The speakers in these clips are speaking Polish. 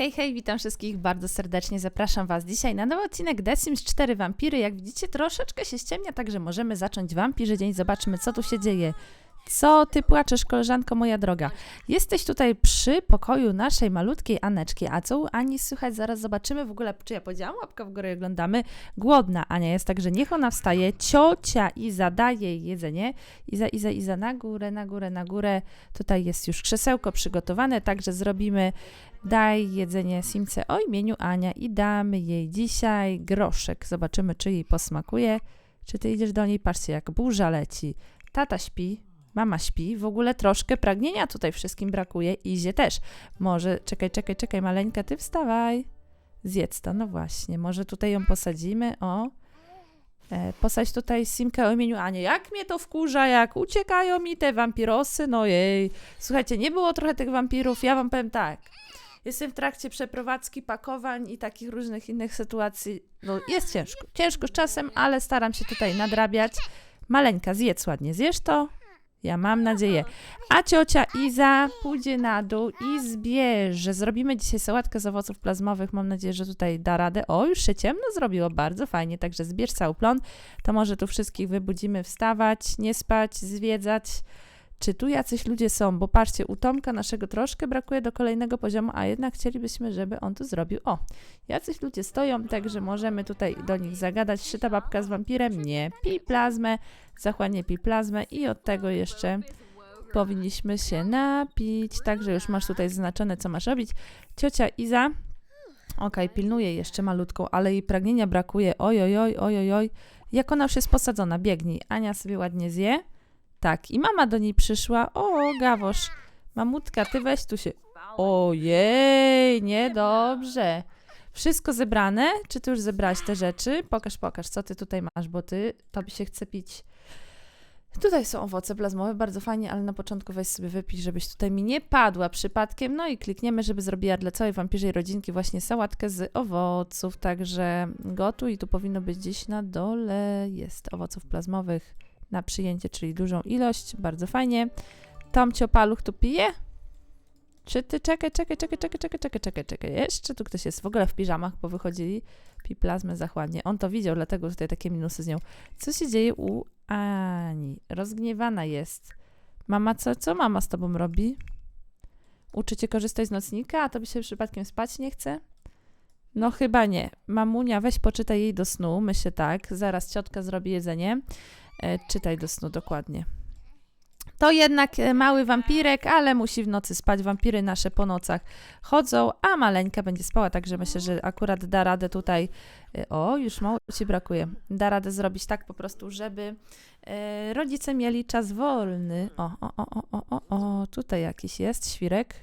Hej, hej, witam wszystkich bardzo serdecznie. Zapraszam Was dzisiaj na nowy odcinek The Sims 4 Wampiry. Jak widzicie, troszeczkę się ściemnia, także możemy zacząć Wampirzy Dzień. Zobaczmy, co tu się dzieje. Co ty płaczesz, koleżanko moja droga? Jesteś tutaj przy pokoju naszej malutkiej Aneczki. A co u Ani słychać? Zaraz zobaczymy w ogóle, czy ja powiedziałam łapka w górę i oglądamy. Głodna Ania jest, także niech ona wstaje. Ciocia Iza daje jej jedzenie. Iza, Iza, Iza, na górę, na górę, na górę. Tutaj jest już krzesełko przygotowane, także zrobimy Daj jedzenie Simce o imieniu Ania i damy jej dzisiaj groszek. Zobaczymy, czy jej posmakuje. Czy ty idziesz do niej? Patrzcie, jak burza leci. Tata śpi, mama śpi. W ogóle troszkę pragnienia tutaj wszystkim brakuje. Izie też. Może, czekaj, czekaj, czekaj, maleńka, ty wstawaj. Zjedz to, no właśnie. Może tutaj ją posadzimy, o. E, posadź tutaj Simkę o imieniu Ania. Jak mnie to wkurza, jak uciekają mi te wampirosy, no jej. Słuchajcie, nie było trochę tych wampirów, ja wam powiem tak. Jestem w trakcie przeprowadzki, pakowań i takich różnych innych sytuacji. No, jest ciężko. Ciężko z czasem, ale staram się tutaj nadrabiać. Maleńka, zjedz ładnie. Zjesz to? Ja mam nadzieję. A ciocia Iza pójdzie na dół i zbierze. Zrobimy dzisiaj sałatkę z owoców plazmowych. Mam nadzieję, że tutaj da radę. O, już się ciemno zrobiło. Bardzo fajnie. Także zbierz cały plon. To może tu wszystkich wybudzimy wstawać, nie spać, zwiedzać czy tu jacyś ludzie są, bo patrzcie, u Tomka naszego troszkę brakuje do kolejnego poziomu, a jednak chcielibyśmy, żeby on to zrobił. O, jacyś ludzie stoją, także możemy tutaj do nich zagadać. Czy ta babka z wampirem? Nie. Pij plazmę, zachłanie pij plazmę i od tego jeszcze powinniśmy się napić. Także już masz tutaj zaznaczone, co masz robić. Ciocia Iza, ok, pilnuje jeszcze malutką, ale jej pragnienia brakuje. Oj, oj, oj, oj, oj, oj. Jak ona już jest posadzona, biegnij. Ania sobie ładnie zje. Tak, i mama do niej przyszła. O, Gawosz, mamutka, ty weź tu się. Ojej, niedobrze. Wszystko zebrane? Czy ty już zebrałaś te rzeczy? Pokaż, pokaż, co ty tutaj masz, bo ty, tobie się chce pić. Tutaj są owoce plazmowe, bardzo fajnie, ale na początku weź sobie wypisz, żebyś tutaj mi nie padła przypadkiem. No i klikniemy, żeby zrobiła dla całej wampirzej rodzinki właśnie sałatkę z owoców. Także gotuj, tu powinno być gdzieś na dole. Jest owoców plazmowych na przyjęcie, czyli dużą ilość, bardzo fajnie. Tomcio Paluch tu pije? Czy ty, czekaj, czekaj, czekaj, czekaj, czekaj, czekaj, czekaj, czekaj, jeszcze tu ktoś jest w ogóle w piżamach, bo wychodzili, pi plazmę zachładnie. On to widział, dlatego tutaj takie minusy z nią. Co się dzieje u Ani? Rozgniewana jest. Mama, co, co mama z tobą robi? Uczy cię korzystać z nocnika, a tobie się przypadkiem spać nie chce? No chyba nie. Mamunia, weź poczytaj jej do snu, myślę tak. Zaraz ciotka zrobi jedzenie. E, czytaj do snu dokładnie. To jednak e, mały wampirek, ale musi w nocy spać. Wampiry nasze po nocach chodzą, a maleńka będzie spała, także myślę, że akurat da radę tutaj. E, o, już mało ci brakuje. Da radę zrobić tak po prostu, żeby rodzice mieli czas wolny. O, o, o, o, o, o, o, tutaj jakiś jest świrek.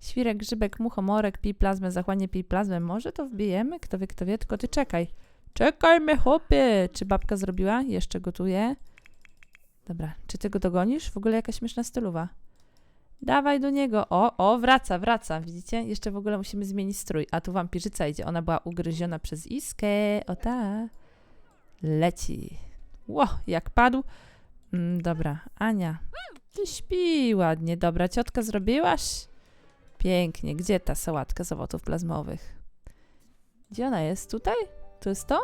Świrek, grzybek, muchomorek, pij plazmę, zachłanie pij plazmę. Może to wbijemy? Kto wie, kto wie, tylko ty czekaj. Czekajmy, chłopie! Czy babka zrobiła? Jeszcze gotuje. Dobra, czy ty go dogonisz? W ogóle jakaś śmieszna stylowa. Dawaj do niego. O, o, wraca, wraca. Widzicie? Jeszcze w ogóle musimy zmienić strój. A tu wampirzyca idzie. Ona była ugryziona przez iskę. O ta. Leci. Ło, jak padł. Mm, dobra, Ania. Ty śpi ładnie. Dobra, ciotka zrobiłaś? Pięknie. Gdzie ta sałatka z owoców plazmowych? Gdzie ona jest? Tutaj? To jest to?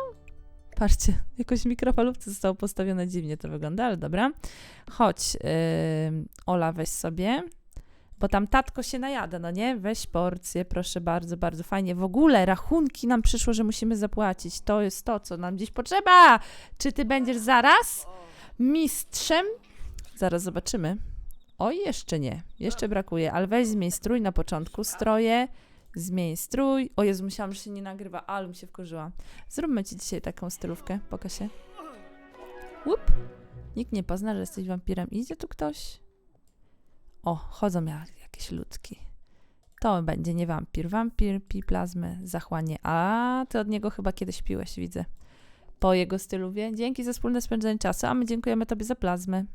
Patrzcie, jakoś mikrofalówce zostało postawione dziwnie to wygląda, ale dobra. Chodź, yy, Ola, weź sobie, bo tam tatko się najada, no nie? Weź porcję, proszę bardzo, bardzo fajnie. W ogóle rachunki nam przyszło, że musimy zapłacić. To jest to, co nam dziś potrzeba. Czy ty będziesz zaraz mistrzem? Zaraz zobaczymy. Oj, jeszcze nie. Jeszcze brakuje, ale weź zmień strój na początku. Stroje zmień strój. O Jezu, myślałam, że się nie nagrywa, ale mi się wkurzyła. Zróbmy ci dzisiaj taką stylówkę. Pokaż się. Łup. Nikt nie pozna, że jesteś wampirem. Idzie tu ktoś? O, chodzą jak jakieś ludki. To będzie nie wampir. Wampir, pi plazmy, zachłanie. A, ty od niego chyba kiedyś piłeś, widzę. Po jego stylu wie. Dzięki za wspólne spędzenie czasu, a my dziękujemy tobie za plazmę.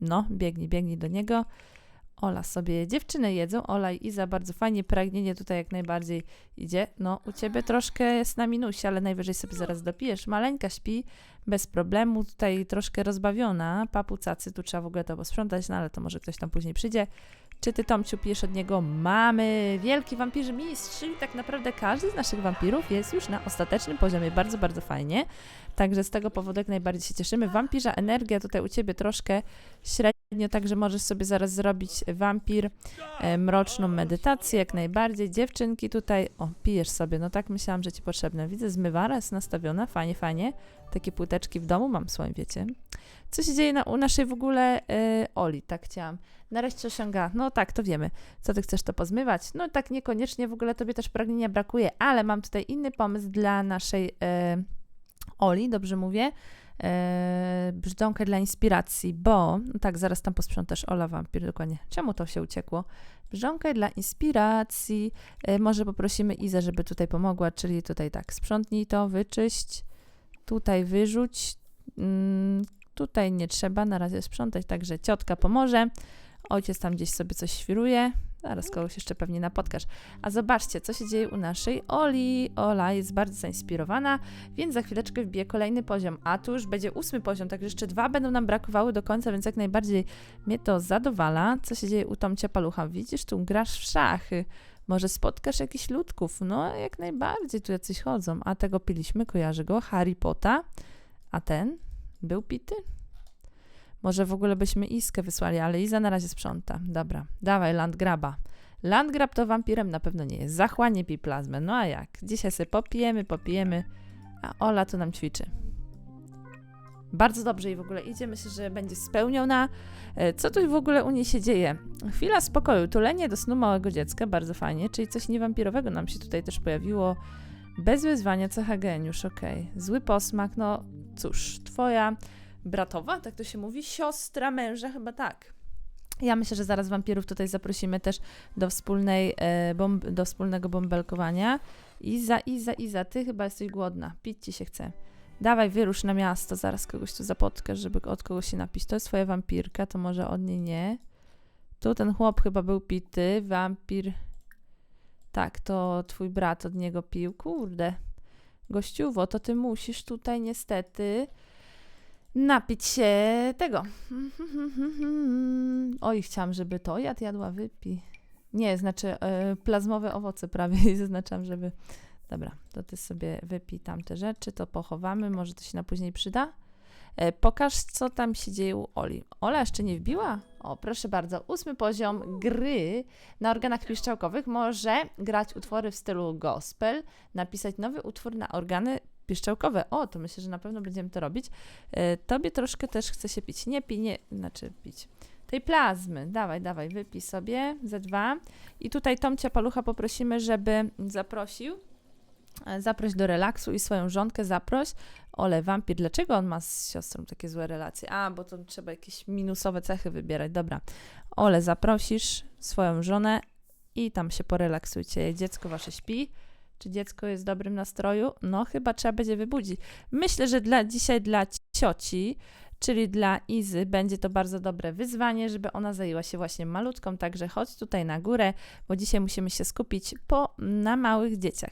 No, biegnij, biegnij do niego. Ola sobie, dziewczyny jedzą, Ola i Iza, bardzo fajnie, pragnienie tutaj jak najbardziej idzie. No, u ciebie troszkę jest na minusie, ale najwyżej sobie zaraz dopijesz. Maleńka śpi bez problemu, tutaj troszkę rozbawiona, papucacy, tu trzeba w ogóle to posprzątać, no ale to może ktoś tam później przyjdzie. Czy ty, Tomciu, pijesz od niego? Mamy wielki wampirzy mistrz, czyli tak naprawdę każdy z naszych wampirów jest już na ostatecznym poziomie. Bardzo, bardzo fajnie. Także z tego powodu jak najbardziej się cieszymy. Wampirza energia tutaj u ciebie troszkę średnio, także możesz sobie zaraz zrobić wampir, e, mroczną medytację, jak najbardziej. Dziewczynki tutaj, o, pijesz sobie, no tak myślałam, że ci potrzebne. Widzę, zmywara jest nastawiona, fajnie, fajnie. Takie płyteczki w domu mam swoim, wiecie. Co się dzieje na, u naszej w ogóle e, Oli, tak chciałam. Nareszcie osiąga, no tak, to wiemy. Co ty chcesz to pozmywać? No tak niekoniecznie, w ogóle tobie też pragnienia brakuje, ale mam tutaj inny pomysł dla naszej e, Oli, dobrze mówię, e, brzdąkę dla inspiracji, bo, no tak, zaraz tam posprzątasz, Ola Wampir, dokładnie. Czemu to się uciekło? Brzdąkę dla inspiracji, e, może poprosimy Izę, żeby tutaj pomogła, czyli tutaj tak, sprzątnij to, wyczyść, tutaj wyrzuć, mm, tutaj nie trzeba na razie sprzątać, także ciotka pomoże, ojciec tam gdzieś sobie coś świruje, zaraz kogoś jeszcze pewnie napotkasz. A zobaczcie, co się dzieje u naszej Oli. Ola jest bardzo zainspirowana, więc za chwileczkę wbije kolejny poziom, a tu już będzie ósmy poziom, także jeszcze dwa będą nam brakowały do końca, więc jak najbardziej mnie to zadowala. Co się dzieje u Tomcia Palucha? Widzisz, tu grasz w szachy. Może spotkasz jakichś ludków? No, jak najbardziej, tu jacyś chodzą. A tego piliśmy, kojarzy go, Harry Potter. A ten był pity? Może w ogóle byśmy Iskę wysłali, ale Iza na razie sprząta. Dobra, dawaj Landgraba. Landgrab to wampirem na pewno nie jest. Zachłanie pi plazmę. No a jak? Dzisiaj sobie popijemy, popijemy, a Ola tu nam ćwiczy. Bardzo dobrze i w ogóle idzie. Myślę, że będzie spełniona. E, Co tu w ogóle u niej się dzieje? Chwila spokoju, tulenie do snu małego dziecka, bardzo fajnie, czyli coś niewampirowego nam się tutaj też pojawiło. Bez wyzwania, cecha geniusz, okej. Zły posmak, no cóż, twoja bratowa, tak to się mówi, siostra męża, chyba tak. Ja myślę, że zaraz wampirów tutaj zaprosimy też do wspólnej, e, bomb, do wspólnego bąbelkowania. Iza, Iza, Iza, ty chyba jesteś głodna, pić ci się chce. Dawaj, wyrusz na miasto, zaraz kogoś tu zapotkasz, żeby od kogoś się napić. To jest twoja wampirka, to może od niej nie. Tu ten chłop chyba był pity, wampir. Tak, to twój brat od niego pił. Kurde. Gościuwo, to ty musisz tutaj niestety napić się tego. Oj, chciałam, żeby to jad jadła, wypi. Nie, znaczy e, plazmowe owoce prawie i zaznaczam, żeby... Dobra, to ty sobie wypij tamte rzeczy, to pochowamy, może to się na później przyda. E, pokaż, co tam się dzieje u Oli. Ola jeszcze nie wbiła? O, proszę bardzo, ósmy poziom gry na organach piszczałkowych może grać utwory w stylu gospel, napisać nowy utwór na organy piszczałkowe. O, to myślę, że na pewno będziemy to robić. E, tobie troszkę też chce się pić. Nie pij, nie, znaczy pić. Tej plazmy. Dawaj, dawaj, wypij sobie ze dwa. I tutaj Tomcia Palucha poprosimy, żeby zaprosił. E, Zaproś do relaksu i swoją żonkę zaproś. Ole, wampir, dlaczego on ma z siostrą takie złe relacje? A, bo to trzeba jakieś minusowe cechy wybierać. Dobra. Ole, zaprosisz swoją żonę i tam się porelaksujcie. Dziecko wasze śpi. Czy dziecko jest w dobrym nastroju? No, chyba trzeba będzie wybudzić. Myślę, że dla dzisiaj dla cioci, czyli dla Izy, będzie to bardzo dobre wyzwanie, żeby ona zajęła się właśnie malutką. Także chodź tutaj na górę, bo dzisiaj musimy się skupić po, na małych dzieciach.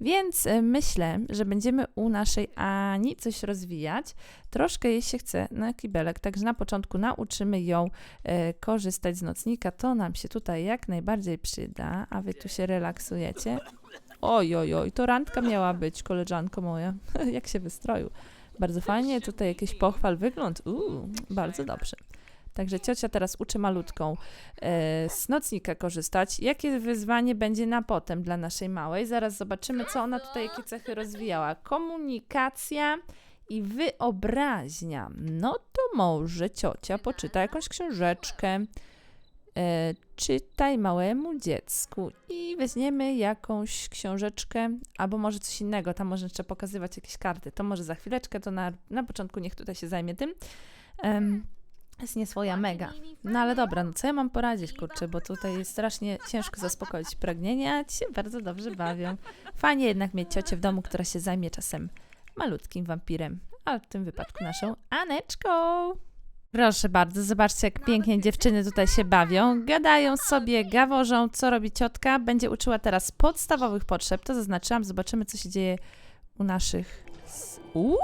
Więc e, myślę, że będziemy u naszej Ani coś rozwijać. Troszkę jej się chce na kibelek, także na początku nauczymy ją e, korzystać z nocnika. To nam się tutaj jak najbardziej przyda, a wy tu się relaksujecie. Oj, oj, oj, to randka miała być, koleżanko moja. Jak się wystroił. Bardzo fajnie, tutaj jakiś pochwal wygląd. Uuu, bardzo dobrze. Także ciocia teraz uczy malutką e, z nocnika korzystać. Jakie wyzwanie będzie na potem dla naszej małej? Zaraz zobaczymy, co ona tutaj, jakie cechy rozwijała. Komunikacja i wyobraźnia. No to może ciocia poczyta jakąś książeczkę. E, czytaj małemu dziecku i weźmiemy jakąś książeczkę, albo może coś innego, tam może jeszcze pokazywać jakieś karty. To może za chwileczkę, to na, na początku niech tutaj się zajmie tym. Em, jest nie swoja mega. No ale dobra, no co ja mam poradzić, kurczę, bo tutaj jest strasznie ciężko zaspokoić pragnienia, a ci się bardzo dobrze bawią. Fajnie jednak mieć ciocię w domu, która się zajmie czasem malutkim wampirem, a w tym wypadku naszą Aneczką. Proszę bardzo, zobaczcie, jak pięknie dziewczyny tutaj się bawią. Gadają sobie, gaworzą, co robi ciotka. Będzie uczyła teraz podstawowych potrzeb. To zaznaczyłam, zobaczymy, co się dzieje u naszych. Uuu,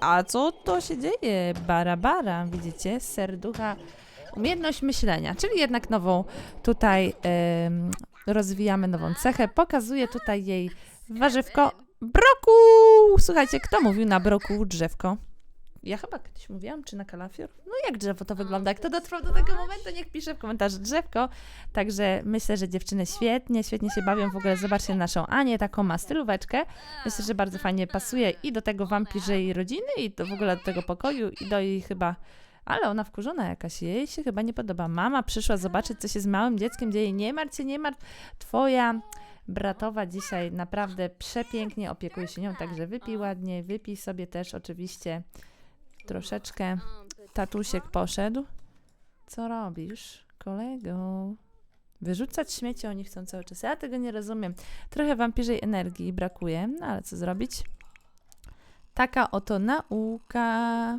a co to się dzieje? Bara, bara, widzicie? Serducha Umiejętność myślenia, czyli jednak nową tutaj em, rozwijamy nową cechę. Pokazuje tutaj jej warzywko broku. Słuchajcie, kto mówił na broku drzewko? Ja chyba kiedyś mówiłam, czy na kalafior? No jak drzewo to wygląda? Kto dotrwał do tego momentu, niech pisze w komentarzu drzewko. Także myślę, że dziewczyny świetnie, świetnie się bawią. W ogóle zobaczcie naszą Anię, taką ma stylóweczkę. Myślę, że bardzo fajnie pasuje i do tego wampirzej rodziny, i do, w ogóle do tego pokoju, i do jej chyba... Ale ona wkurzona jakaś, jej się chyba nie podoba. Mama przyszła zobaczyć, co się z małym dzieckiem dzieje. Nie martw się, nie martw. Twoja bratowa dzisiaj naprawdę przepięknie opiekuje się nią, także wypij ładnie, wypij sobie też oczywiście troszeczkę. Tatusiek poszedł. Co robisz, kolego? Wyrzucać śmieci oni chcą cały czas. Ja tego nie rozumiem. Trochę wampirzej energii brakuje, no ale co zrobić? Taka oto nauka.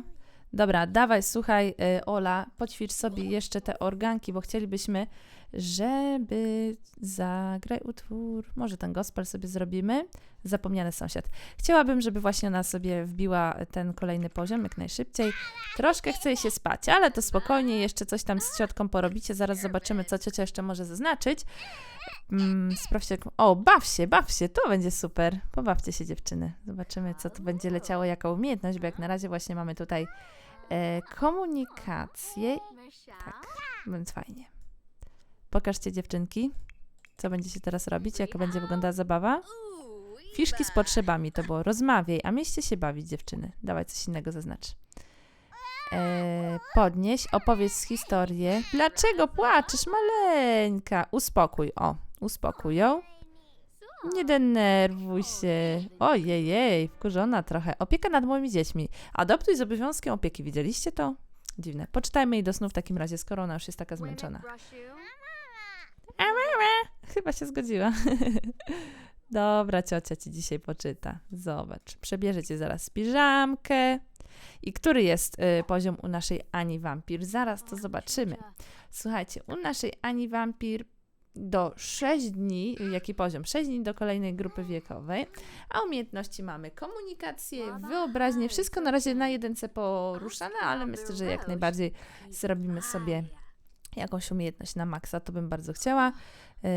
Dobra, dawaj, słuchaj, y, Ola, poćwicz sobie jeszcze te organki, bo chcielibyśmy, żeby zagraj utwór. Może ten gospel sobie zrobimy. Zapomniany sąsiad. Chciałabym, żeby właśnie ona sobie wbiła ten kolejny poziom jak najszybciej. Troszkę chce się spać, ale to spokojnie, jeszcze coś tam z ciotką porobicie. Zaraz zobaczymy, co ciocia jeszcze może zaznaczyć. Mm, sprawdźcie. O, baw się, baw się, to będzie super. Pobawcie się, dziewczyny. Zobaczymy, co tu będzie leciało, jaka umiejętność, bo jak na razie właśnie mamy tutaj e, komunikację. Tak, więc fajnie. Pokażcie, dziewczynki, co będziecie teraz robić, jaka będzie wyglądała zabawa. Fiszki z potrzebami to było. Rozmawiaj, a mieście się bawić, dziewczyny. Dawaj coś innego zaznacz. E, podnieś, opowiedz historię. Dlaczego płaczesz, maleńka? Uspokój, o, uspokój ją. Nie denerwuj się. Ojej, wkurzona trochę. Opieka nad moimi dziećmi. Adoptuj z obowiązkiem opieki. Widzieliście to? Dziwne. Poczytajmy jej do snu w takim razie, skoro ona już jest taka zmęczona. Chyba się zgodziła. Dobra, ciocia ci dzisiaj poczyta. Zobacz. Przebierze cię zaraz piżamkę. I który jest y, poziom u naszej Ani Wampir? Zaraz to zobaczymy. Słuchajcie, u naszej Ani Wampir do 6 dni, jaki poziom? 6 dni do kolejnej grupy wiekowej, a umiejętności mamy komunikację, wyobraźnię, wszystko na razie na jedynce poruszane, ale myślę, że jak najbardziej zrobimy sobie jakąś umiejętność na maksa, to bym bardzo chciała.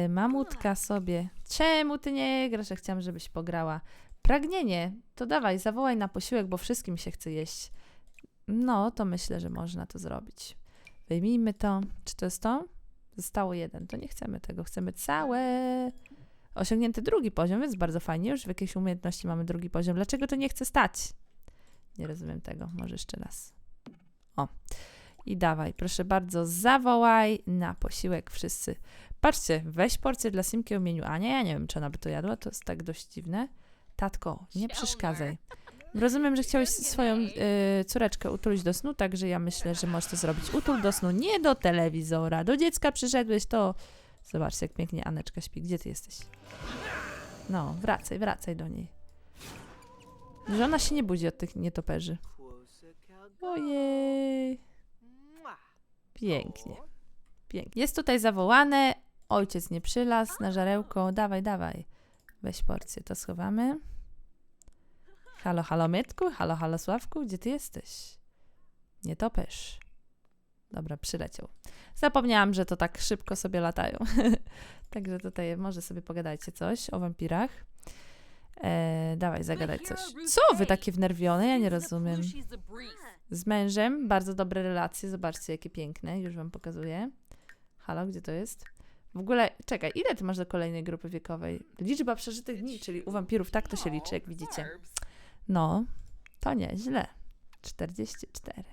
Y, Mamutka sobie, czemu ty nie grasz? Ja chciałam, żebyś pograła. Pragnienie, to dawaj, zawołaj na posiłek, bo wszystkim się chce jeść. No, to myślę, że można to zrobić. Wyjmijmy to. Czy to jest to? Zostało jeden. To nie chcemy tego. Chcemy całe. Osiągnięty drugi poziom, więc bardzo fajnie. Już w jakiejś umiejętności mamy drugi poziom. Dlaczego to nie chce stać? Nie rozumiem tego. Może jeszcze raz. O. I dawaj, proszę bardzo, zawołaj na posiłek wszyscy. Patrzcie, weź porcję dla Simki o imieniu Ania. Ja nie wiem, czy ona by to jadła. To jest tak dość dziwne. Tatko, nie przeszkadzaj. Rozumiem, że chciałeś swoją y, córeczkę utulić do snu, także ja myślę, że możesz to zrobić. Utul do snu, nie do telewizora. Do dziecka przyszedłeś, to... Zobaczcie, jak pięknie Aneczka śpi. Gdzie ty jesteś? No, wracaj, wracaj do niej. Że ona się nie budzi od tych nietoperzy. Ojej. Pięknie. Pięknie. Jest tutaj zawołane. Ojciec nie przylazł na żarełko. Dawaj, dawaj. Weź porcję, to schowamy. Halo, halo Mietku, halo, halo Sławku, gdzie ty jesteś? Nie topesz. Dobra, przyleciał. Zapomniałam, że to tak szybko sobie latają. Także tutaj może sobie pogadajcie coś o wampirach. E, dawaj, zagadaj coś. Co wy takie wnerwione? Ja nie rozumiem. Z mężem, bardzo dobre relacje, zobaczcie jakie piękne, już wam pokazuję. Halo, gdzie to jest? W ogóle, czekaj, ile ty masz do kolejnej grupy wiekowej? Liczba przeżytych dni, czyli u wampirów tak to się liczy, jak widzicie. No, to nieźle. 44.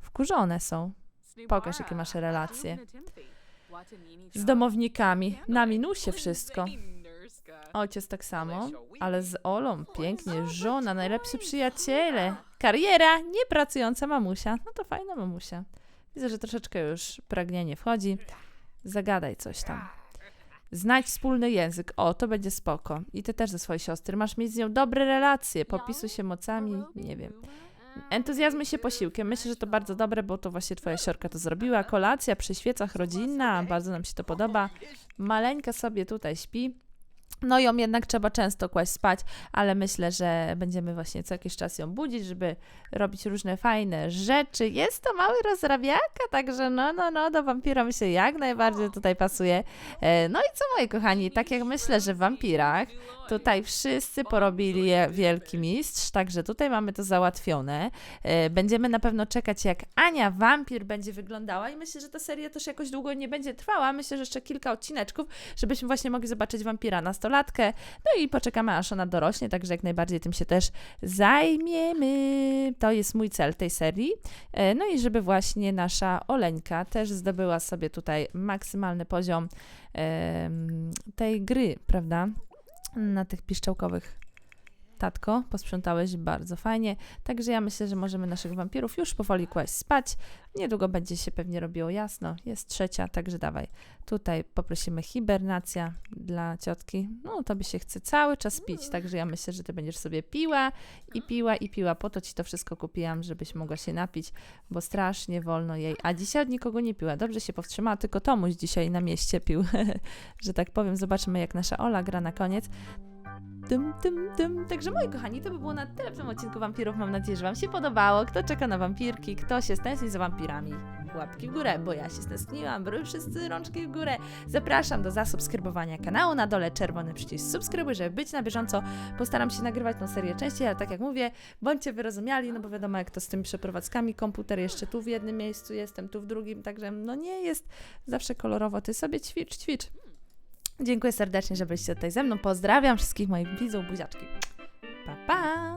Wkurzone są. Pokaż, jakie masz relacje. Z domownikami. Na minusie wszystko. Ojciec tak samo, ale z Olą pięknie, żona, najlepsi przyjaciele. Kariera, niepracująca mamusia. No to fajna mamusia. Widzę, że troszeczkę już pragnienie wchodzi. Zagadaj coś tam. Znajdź wspólny język. O, to będzie spoko. I ty też ze swojej siostry. Masz mieć z nią dobre relacje. Popisuj się mocami. Nie wiem. Entuzjazmy się posiłkiem. Myślę, że to bardzo dobre, bo to właśnie twoja siorka to zrobiła. Kolacja przy świecach rodzinna. Bardzo nam się to podoba. Maleńka sobie tutaj śpi. No ją jednak trzeba często kłaść spać, ale myślę, że będziemy właśnie co jakiś czas ją budzić, żeby robić różne fajne rzeczy. Jest to mały rozrabiaka, także no, no, no, do wampira mi się jak najbardziej tutaj pasuje. E, No i co moi kochani, tak jak myślę, że w wampirach tutaj wszyscy porobili je wielki mistrz, także tutaj mamy to załatwione. E, Będziemy na pewno czekać, jak Ania wampir będzie wyglądała i myślę, że ta seria też jakoś długo nie będzie trwała. Myślę, że jeszcze kilka odcineczków, żebyśmy właśnie mogli zobaczyć wampira nastolatkę. No i poczekamy, aż ona dorośnie, także jak najbardziej tym się też zajmiemy. To jest mój cel tej serii. E, No i żeby właśnie nasza Oleńka też zdobyła sobie tutaj maksymalny poziom tej gry, prawda? Na tych piszczałkowych. Tatko, posprzątałeś bardzo fajnie. Także ja myślę, że możemy naszych wampirów już powoli kłaść spać. Niedługo będzie się pewnie robiło jasno. Jest trzecia, także dawaj. Tutaj poprosimy hibernacja dla ciotki. No, to by się chce cały czas pić, także ja myślę, że ty będziesz sobie piła i piła i piła. Po to ci to wszystko kupiłam, żebyś mogła się napić, bo strasznie wolno jej. A dzisiaj od nikogo nie piła. Dobrze się powstrzymała, tylko Tomuś dzisiaj na mieście pił, że tak powiem. Zobaczymy, jak nasza Ola gra na koniec. Dym, dym, dym. Także moi kochani, to by było na tyle w tym odcinku wampirów. Mam nadzieję, że Wam się podobało. Kto czeka na wampirki, kto się stęskni za wampirami, łapki w górę, bo ja się stęskniłam. Bry wszyscy rączki w górę. Zapraszam do zasubskrybowania kanału. Na dole czerwony przycisk subskrybuj, żeby być na bieżąco. Postaram się nagrywać tą serię częściej, ale tak jak mówię, bądźcie wyrozumiali, no bo wiadomo jak to z tymi przeprowadzkami. Komputer jeszcze tu w jednym miejscu, jestem tu w drugim, także no nie jest zawsze kolorowo. Ty sobie ćwicz, ćwicz. Dziękuję serdecznie, że byliście tutaj ze mną. Pozdrawiam wszystkich moich widzów, buziaczki. Pa, pa!